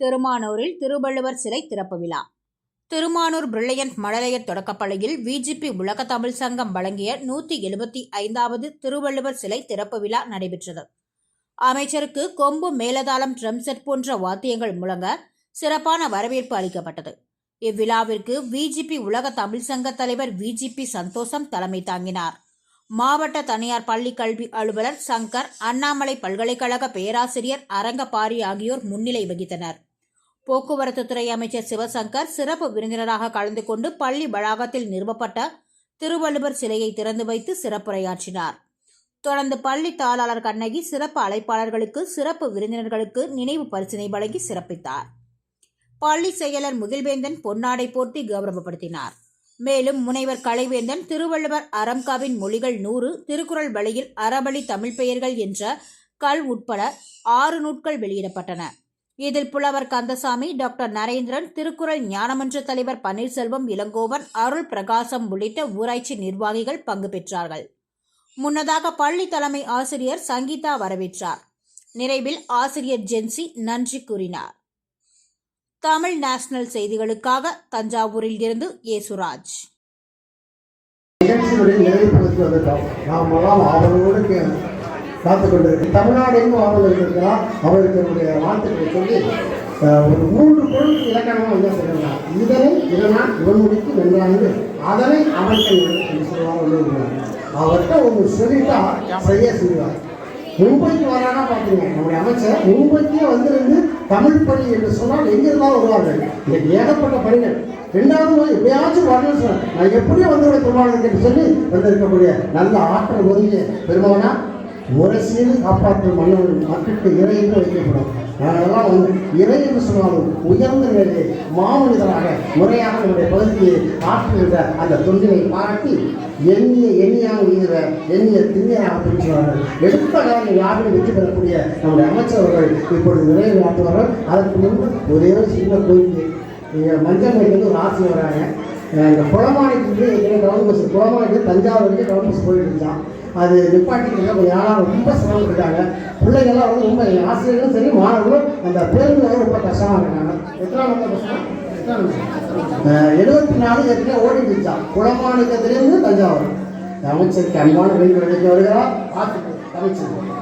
திருமானூரில் திருவள்ளுவர் சிலை திறப்பு விழா. திருமானூர் பிரில்லியன்ட் மழலையர் தொடக்கப்பள்ளியில் விஜிபி உலக தமிழ் சங்கம் வழங்கிய நூற்றி எழுபத்தி ஐந்தாவது திருவள்ளுவர் சிலை திறப்பு விழா நடைபெற்றது. அமைச்சருக்கு கொம்பு மேலதாளம் ட்ரம்செட் போன்ற வாத்தியங்கள் முழங்க சிறப்பான வரவேற்பு அளிக்கப்பட்டது. இவ்விழாவிற்கு விஜிபி உலக தமிழ் சங்க தலைவர் விஜிபி சந்தோஷம் தலைமை தாங்கினார். மாவட்ட தனியார் பள்ளி கல்வி அலுவலர் சங்கர் அண்ணாமலை பல்கலைக்கழக பேராசிரியர் அரங்கபாரி ஆகியோர் முன்னிலை வகித்தனர். போக்குவரத்து துறை அமைச்சர் சிவசங்கர் சிறப்பு விருந்தினராக கலந்து கொண்டு பள்ளி வளாகத்தில் நிறுவப்பட்ட திருவள்ளுவர் சிலையை திறந்து வைத்து சிறப்புரையாற்றினார். தொடர்ந்து பள்ளி தாளாளர் கண்ணகி சிறப்பு அழைப்பாளர்களுக்கு சிறப்பு விருந்தினர்களுக்கு நினைவு பரிசினை வழங்கி சிறப்பித்தார். பள்ளி செயலர் முகில்வேந்தன் பொன்னாடை போர்த்தி கௌரவப்படுத்தினார். மேலும் முனைவர் கலைவேந்தன் திருவள்ளுவர் அறம்காவின் மொழிகள் நூறு திருக்குறள் வழியில் அறவழி தமிழ் பெயர்கள் என்ற கல் உட்பட ஆறு நூட்கள் வெளியிடப்பட்டன. இதில் புலவர் கந்தசாமி டாக்டர் நரேந்திரன் திருக்குறள் ஞானமன்ற தலைவர் பன்னீர்செல்வம் இளங்கோவன் அருள் பிரகாசம் உள்ளிட்ட ஊராட்சி நிர்வாகிகள் பங்கு பெற்றார்கள். முன்னதாக பள்ளி தலைமை ஆசிரியர் சங்கீதா வரவேற்றார். நிறைவில் ஆசிரியர் ஜென்சி நன்றி கூறினார். தமிழ் நேஷனல் செய்திகளுக்காக தஞ்சாவூரில் இருந்து ஏசுராஜ். நிகழ்ச்சியுடைய நிறைவு நாம் எல்லாம் அவரோடு காத்து கொண்டிருக்கு தமிழ்நாடு எங்கும் ஆவல் இருக்கிறார் அவருக்கு என்னுடைய வாழ்த்துக்களை சொல்லி ஒரு மூன்று பொருள் இலக்கணமாக என்ன சொல்லுறாங்க இதனை இதனால் இவன் முடித்து வென்றாங்க அதனை அவர்கள் என்று சொல்லுவாங்க உள்ளவர்கள். அவர்கிட்ட ஒன்று சொல்லிட்டா சரியா செய்வார் மும்பைக்கு வரானா பார்த்தீங்க நம்முடைய அமைச்சர் மும்பைக்கே வந்திருந்து தமிழ் பணி என்று சொன்னால் எங்கிருந்தாலும் வருவார்கள். இன்னைக்கு ஏகப்பட்ட பணிகள். ரெண்டாவது முறை எப்படியாச்சும் வரணும்னு சொன்னேன் நான் எப்படியும் வந்து திருமணம் சொல்லி வந்திருக்கக்கூடிய நல்ல ஆற்றல் ஒதுங்கிய பெருமானா முரசியல் காப்பாற்றும் மன்னர் மக்களுக்கு இறை என்று வைக்கப்படும். அதெல்லாம் வந்து இறை என்று சொன்னாலும் உயர்ந்த நிலையை மாமனிதராக முறையாக நம்முடைய பகுதியை ஆற்றுகின்ற அந்த தொண்டினை பாராட்டி எண்ணிய எண்ணியாக உயிர எண்ணிய திண்ணியாக பிரிச்சுவார்கள் எடுத்த காலம் யாரும் வெற்றி பெறக்கூடிய நம்முடைய அமைச்சர்கள் இப்பொழுது நிறைவு ஆற்றுவார்கள் அதற்கு முன்பு ஒரே ஒரு சின்ன கோயிலுக்கு நீங்கள் மஞ்சள் மேலேருந்து ஒரு ஆசை வராங்க. இந்த குளமானிக்கு ஏற்கனவே கவர்மெண்ட் பஸ் குளமாணிக்கு கவர்மெண்ட் பஸ் போயிட்டு இருந்தான். அது நிப்பாட்டிக்கிறதுல கொஞ்சம் நாளாக ரொம்ப சிரமப்பட்டாங்க பிள்ளைங்கள்லாம் வந்து ரொம்ப ஆசிரியர்களும் சரி மாணவர்களும் அந்த பேருந்து வந்து ரொம்ப கஷ்டமாக இருக்காங்க. எத்தனை நம்பர் எழுபத்தி நாலு ஏற்கனவே ஓடிட்டு இருந்துச்சான் குளமாணிக்கத்திலிருந்து தஞ்சாவூர். அமைச்சருக்கு அன்பான வேண்டுகோளை வருகிறார் வாழ்த்துக்கள் அமைச்சர்.